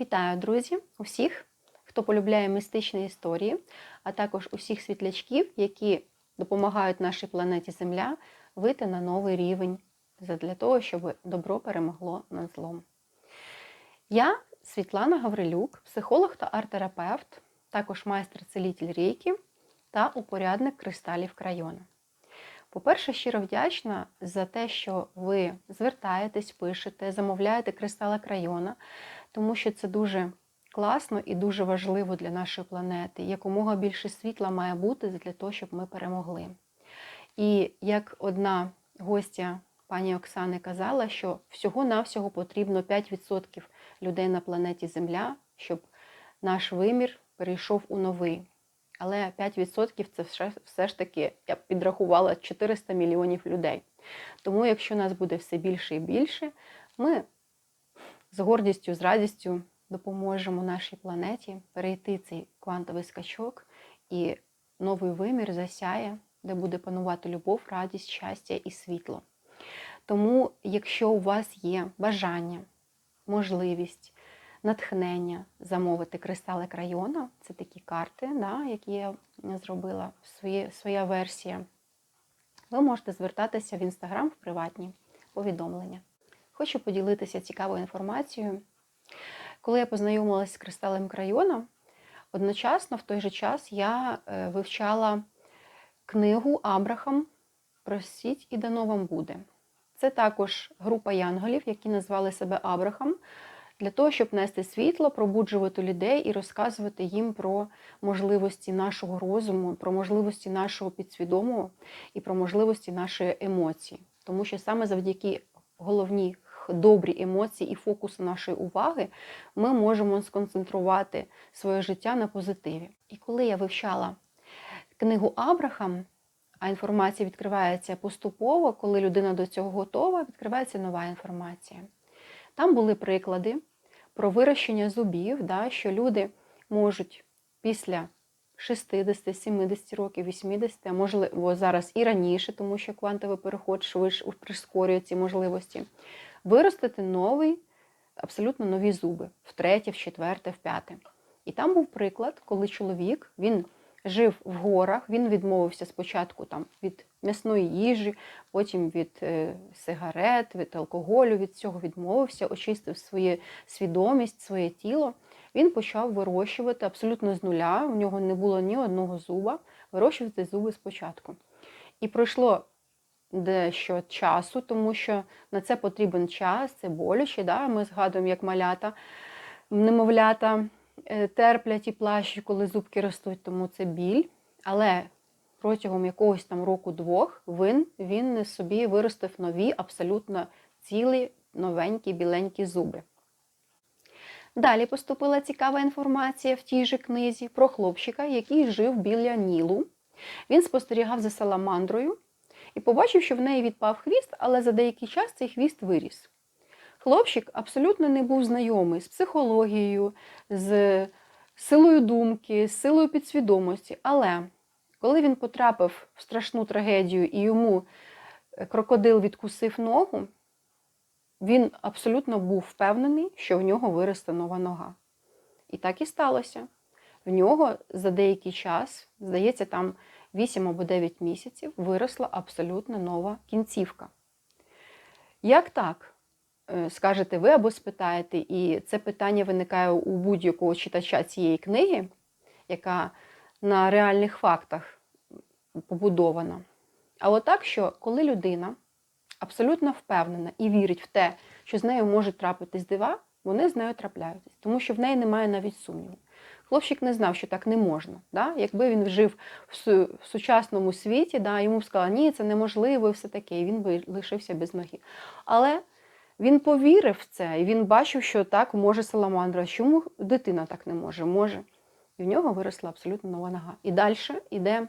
Вітаю, друзі, усіх, хто полюбляє містичні історії, а також усіх світлячків, які допомагають нашій планеті Земля вийти на новий рівень для того, щоб добро перемогло над злом. Я Світлана Гаврилюк, психолог та арт-терапевт, також майстер-целітель рейки та упорядник кристалів крайона. По-перше, щиро вдячна за те, що ви звертаєтесь, пишете, замовляєте кристали крайона, тому що це дуже класно і дуже важливо для нашої планети. Якомога більше світла має бути для того, щоб ми перемогли. І як одна гостя пані Оксани казала, що всього-навсього потрібно 5% людей на планеті Земля, щоб наш вимір перейшов у новий. Але 5% це все, ж таки, я б підрахувала 400 мільйонів людей. Тому, якщо нас буде все більше і більше, ми з гордістю, з радістю допоможемо нашій планеті перейти цей квантовий скачок і новий вимір засяє, де буде панувати любов, радість, щастя і світло. Тому, якщо у вас є бажання, можливість, натхнення замовити кристали крайона, це такі карти, да, які я зробила, свої, своя версія, ви можете звертатися в інстаграм в приватні повідомлення. Хочу поділитися цікавою інформацією. Коли я познайомилася з кристалем крайона, одночасно в той же час я вивчала книгу Абрахам Просіть і дано вам буде. Це також група янголів, які назвали себе Абрахам, для того, щоб нести світло, пробуджувати людей і розказувати їм про можливості нашого розуму, про можливості нашого підсвідомого і про можливості нашої емоції. Тому що саме завдяки головній добрі емоції і фокусу нашої уваги ми можемо сконцентрувати своє життя на позитиві. І коли я вивчала книгу Абрахам, а інформація відкривається поступово, коли людина до цього готова, відкривається нова інформація. Там були приклади про вирощення зубів, да, що люди можуть після 60, 70 років, 80, а можливо зараз і раніше, тому що квантовий переход швидше прискорює ці можливості, виростити новий, абсолютно нові зуби втретє, в четверте, в п'яте. І там був приклад, коли чоловік він жив в горах, він відмовився спочатку там, від м'ясної їжі, потім від е, сигарет, від алкоголю, від цього відмовився, очистив свою свідомість, своє тіло. Він почав вирощувати абсолютно з нуля, у нього не було ні одного зуба, вирощувати зуби спочатку. І пройшло дещо часу, тому що на це потрібен час, це боляче. Да? Ми згадуємо, як малята, немовлята терплять і плащуть, коли зубки ростуть, тому це біль. Але протягом якогось там року-двох він, він собі виростив нові, абсолютно цілі, новенькі, біленькі зуби. Далі поступила цікава інформація в тій же книзі про хлопчика, який жив біля Нілу. Він спостерігав за саламандрою і побачив, що в неї відпав хвіст, але за деякий час цей хвіст виріс. Хлопчик абсолютно не був знайомий з психологією, з силою думки, з силою підсвідомості. Але коли він потрапив в страшну трагедію і йому крокодил відкусив ногу, він абсолютно був впевнений, що в нього виросте нова нога. І так і сталося. В нього за деякий час, здається, там 8 або 9 місяців виросла абсолютно нова кінцівка. Як так? скажете ви або спитаєте, і це питання виникає у будь-якого читача цієї книги, яка на реальних фактах побудована. А отак, що коли людина абсолютно впевнена і вірить в те, що з нею можуть трапитись дива, вони з нею трапляються, тому що в неї немає навіть сумніву. Хлопчик не знав, що так не можна. Да? Якби він жив в сучасному світі, да, йому б сказали, ні, це неможливо і все таке, і він би лишився без ноги. Але він повірив в це, і він бачив, що так може саламандра. Чому дитина так не може? Може. І в нього виросла абсолютно нова нога. І далі йде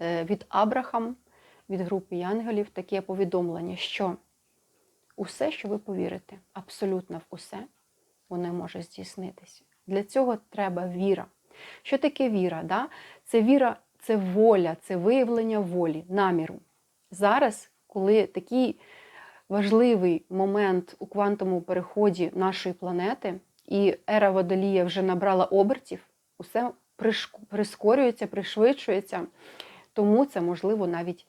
е, від Абрахам, від групи янголів, таке повідомлення, що усе, що ви повірите, абсолютно в усе, воно може здійснитися. Для цього треба віра. Що таке віра? Да? Це віра, це воля, це виявлення волі, наміру. Зараз, коли такий важливий момент у квантовому переході нашої планети, і ера водолія вже набрала обертів, усе прискорюється, пришвидшується, тому це можливо навіть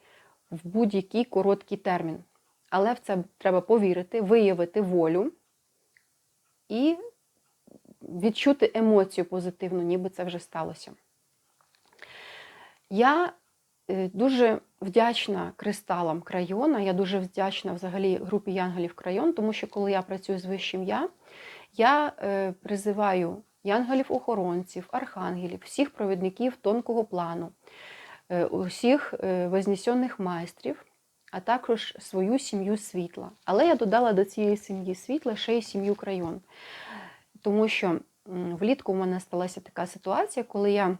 в будь-який короткий термін. Але в це треба повірити, виявити волю і відчути емоцію позитивну, ніби це вже сталося. Я е, дуже вдячна кристалам крайона, я дуже вдячна взагалі групі Янголів Крайон, тому що коли я працюю з вищим я, я е, призиваю янголів-охоронців, архангелів, всіх провідників тонкого плану, е, усіх вознесених майстрів, а також свою сім'ю світла. Але я додала до цієї сім'ї світла ще й сім'ю крайон. Тому що влітку в мене сталася така ситуація, коли я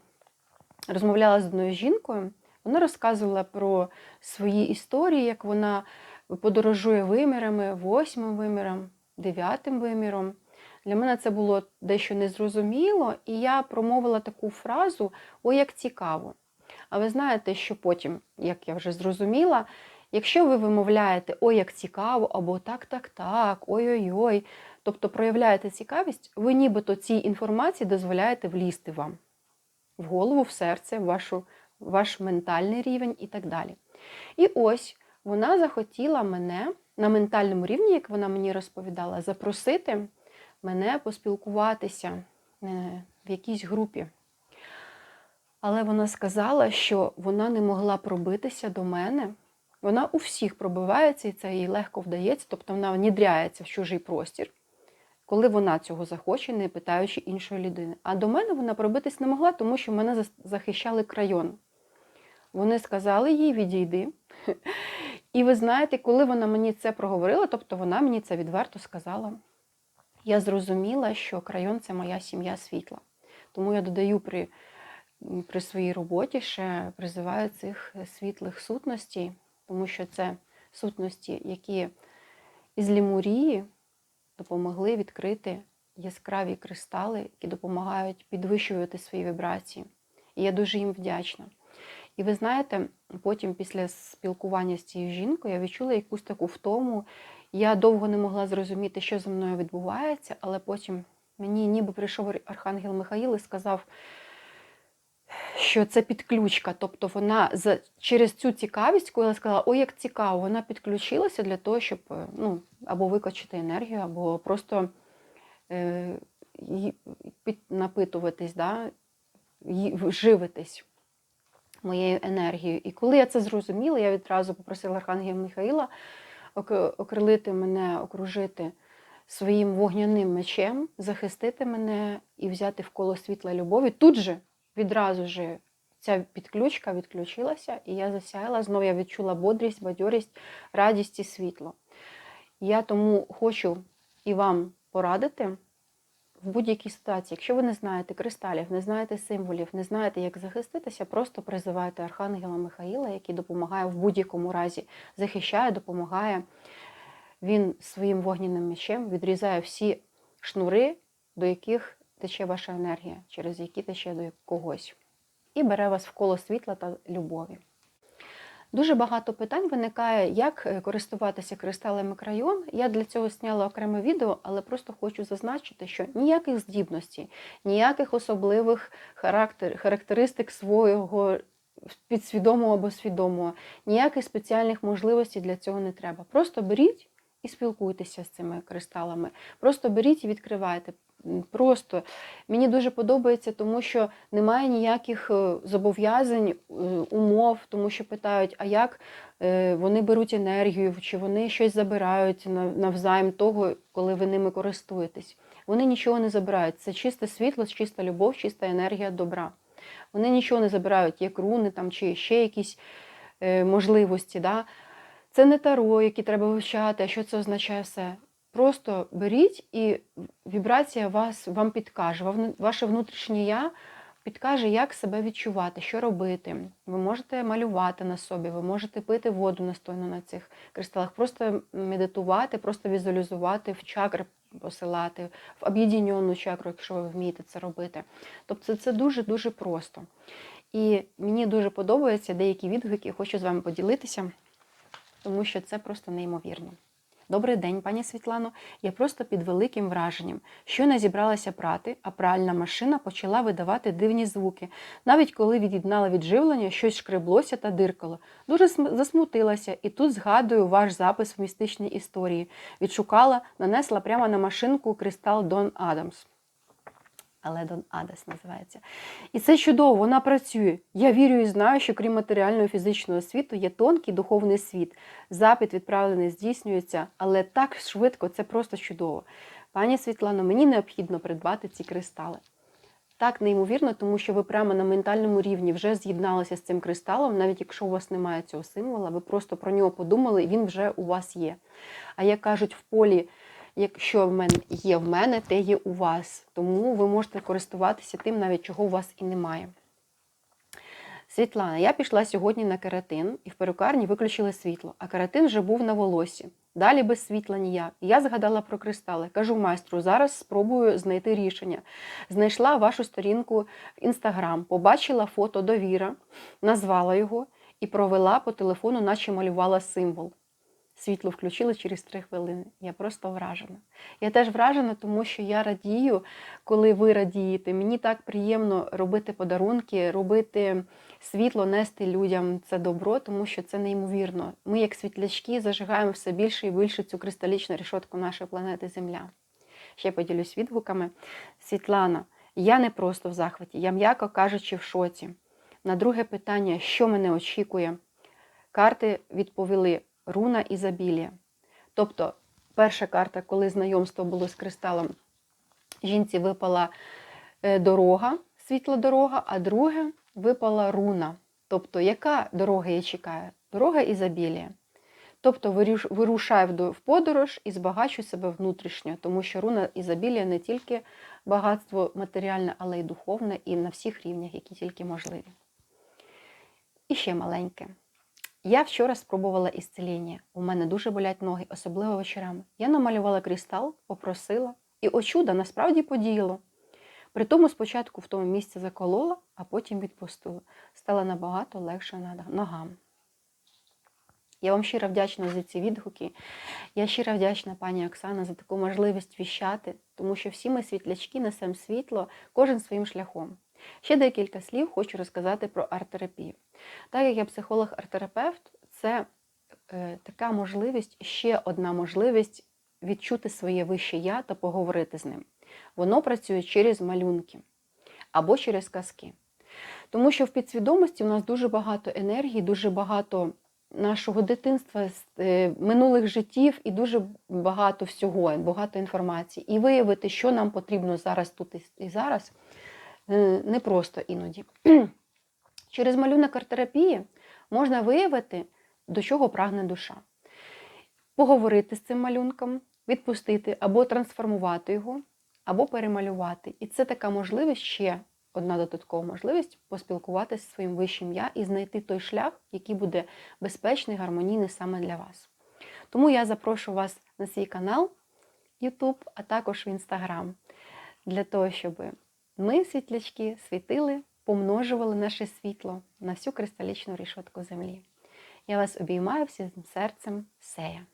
розмовляла з одною жінкою, вона розказувала про свої історії, як вона подорожує вимірами, восьмим виміром, дев'ятим виміром. Для мене це було дещо незрозуміло, і я промовила таку фразу Ой, як цікаво. А ви знаєте, що потім, як я вже зрозуміла, якщо ви вимовляєте Ой, як цікаво, або так, так, так, ой-ой-ой, тобто проявляєте цікавість, ви нібито цій інформації дозволяєте влізти вам в голову, в серце, в вашу, ваш ментальний рівень і так далі. І ось вона захотіла мене на ментальному рівні, як вона мені розповідала, запросити мене поспілкуватися е, в якійсь групі. Але вона сказала, що вона не могла пробитися до мене. Вона у всіх пробивається, і це їй легко вдається, тобто вона внідряється в чужий простір, коли вона цього захоче, не питаючи іншої людини. А до мене вона пробитись не могла, тому що мене захищали крайон. Вони сказали їй відійди. І ви знаєте, коли вона мені це проговорила, тобто вона мені це відверто сказала, я зрозуміла, що крайон це моя сім'я світла. Тому я додаю при, при своїй роботі ще призиваю цих світлих сутностей, тому що це сутності, які із Лімурії допомогли відкрити яскраві кристали, які допомагають підвищувати свої вібрації. І я дуже їм вдячна. І ви знаєте, потім, після спілкування з цією жінкою, я відчула якусь таку втому. Я довго не могла зрозуміти, що зі мною відбувається, але потім мені ніби прийшов Архангел Михаїл і сказав, що це підключка. Тобто вона за, через цю цікавість, коли я сказала, ой, як цікаво, вона підключилася для того, щоб е, ну, або викачати енергію, або просто е, напитуватись, да, живитись моєю енергією. І коли я це зрозуміла, я відразу попросила Архангела Михаїла окрилити мене, окружити своїм вогняним мечем, захистити мене і взяти в коло світла любові. Тут же відразу ж ця підключка відключилася, і я засяяла. Знову я відчула бодрість, бадьорість, радість і світло. Я тому хочу і вам порадити в будь-якій ситуації, якщо ви не знаєте кристалів, не знаєте символів, не знаєте, як захиститися, просто призивайте Архангела Михаїла, який допомагає в будь-якому разі, захищає, допомагає. Він своїм вогняним мечем відрізає всі шнури, до яких тече ваша енергія, через які тече до когось, і бере вас в коло світла та любові. Дуже багато питань виникає, як е, користуватися кристалами крайон. Я для цього зняла окреме відео, але просто хочу зазначити, що ніяких здібностей, ніяких особливих характер, характеристик свого підсвідомого або свідомого, ніяких спеціальних можливостей для цього не треба. Просто беріть і спілкуйтеся з цими кристалами. Просто беріть і відкривайте. Просто мені дуже подобається, тому що немає ніяких е, зобов'язань, е, умов, тому що питають, а як е, вони беруть енергію, чи вони щось забирають нав- навзаєм того, коли ви ними користуєтесь. Вони нічого не забирають. Це чисте світло, чиста любов, чиста енергія добра. Вони нічого не забирають, як руни там, чи ще якісь можливості. Да? Це не таро, які треба вивчати, а що це означає все. Просто беріть і вібрація вас, вам підкаже, ваше внутрішнє я підкаже, як себе відчувати, що робити. Ви можете малювати на собі, ви можете пити воду настойно на цих кристалах, просто медитувати, просто візуалізувати, в чакри посилати, в об'єднанну чакру, якщо ви вмієте це робити. Тобто це дуже-дуже просто. І мені дуже подобаються деякі відгуки, хочу з вами поділитися, тому що це просто неймовірно. Добрий день, пані Світлано. Я просто під великим враженням. Щойно зібралася прати, а пральна машина почала видавати дивні звуки. Навіть коли від'єднала від живлення, щось шкреблося та диркало. Дуже см- засмутилася, і тут згадую ваш запис в містичній історії. Відшукала, нанесла прямо на машинку кристал Дон Адамс. Але Дон Адас називається. І це чудово, вона працює. Я вірю і знаю, що крім матеріального фізичного світу є тонкий духовний світ. Запит відправлений здійснюється, але так швидко це просто чудово. Пані Світлано, мені необхідно придбати ці кристали. Так неймовірно, тому що ви прямо на ментальному рівні вже з'єдналися з цим кристалом, навіть якщо у вас немає цього символа, ви просто про нього подумали, і він вже у вас є. А як кажуть в полі, якщо в мене є в мене, те є у вас. Тому ви можете користуватися тим, навіть чого у вас і немає. Світлана, я пішла сьогодні на кератин і в перукарні виключили світло, а кератин вже був на волосі. Далі без світла ніяк. Я згадала про кристали. Кажу майстру, зараз спробую знайти рішення. Знайшла вашу сторінку в інстаграм, побачила фото довіра, назвала його і провела по телефону, наче малювала символ. Світло включили через три хвилини. Я просто вражена. Я теж вражена, тому що я радію, коли ви радієте. Мені так приємно робити подарунки, робити світло, нести людям це добро, тому що це неймовірно. Ми, як світлячки, зажигаємо все більше і більше цю кристалічну рішотку нашої планети Земля. Ще поділюсь відгуками. Світлана, я не просто в захваті, я м'яко кажучи в шоці. На друге питання, що мене очікує, карти відповіли руна ізобілія. Тобто, перша карта, коли знайомство було з кристалом, жінці випала е, дорога, світла дорога, а друге випала руна. Тобто, яка дорога її чекає? Дорога ізобілія. Тобто вирушай в подорож і збагачуй себе внутрішньо, тому що руна ізобілія не тільки багатство матеріальне, але й духовне, і на всіх рівнях, які тільки можливі. І ще маленьке. Я вчора спробувала ісцеління. У мене дуже болять ноги, особливо вечорами. Я намалювала кристал, попросила, і о чудо насправді подіяло. При тому спочатку в тому місці заколола, а потім відпустила. Стало набагато легше ногам. Я вам щиро вдячна за ці відгуки. Я щиро вдячна пані Оксана за таку можливість віщати, тому що всі ми світлячки несемо світло, кожен своїм шляхом. Ще декілька слів хочу розказати про арт-терапію. Так як я психолог-арт-терапевт, це е, така можливість, ще одна можливість відчути своє вище я та поговорити з ним. Воно працює через малюнки або через казки. Тому що в підсвідомості у нас дуже багато енергії, дуже багато нашого дитинства, е, минулих життів і дуже багато всього, багато інформації. І виявити, що нам потрібно зараз тут і- зараз, е, непросто іноді. Через малюнок арт-терапії можна виявити, до чого прагне душа. Поговорити з цим малюнком, відпустити або трансформувати його, або перемалювати. І це така можливість ще одна додаткова можливість поспілкуватися зі своїм вищим я і знайти той шлях, який буде безпечний, гармонійний саме для вас. Тому я запрошую вас на свій канал YouTube, а також в Instagram, для того, щоб ми, світлячки, світили, помножували наше світло на всю кристалічну рішотку землі. Я вас обіймаю всім серцем, сея.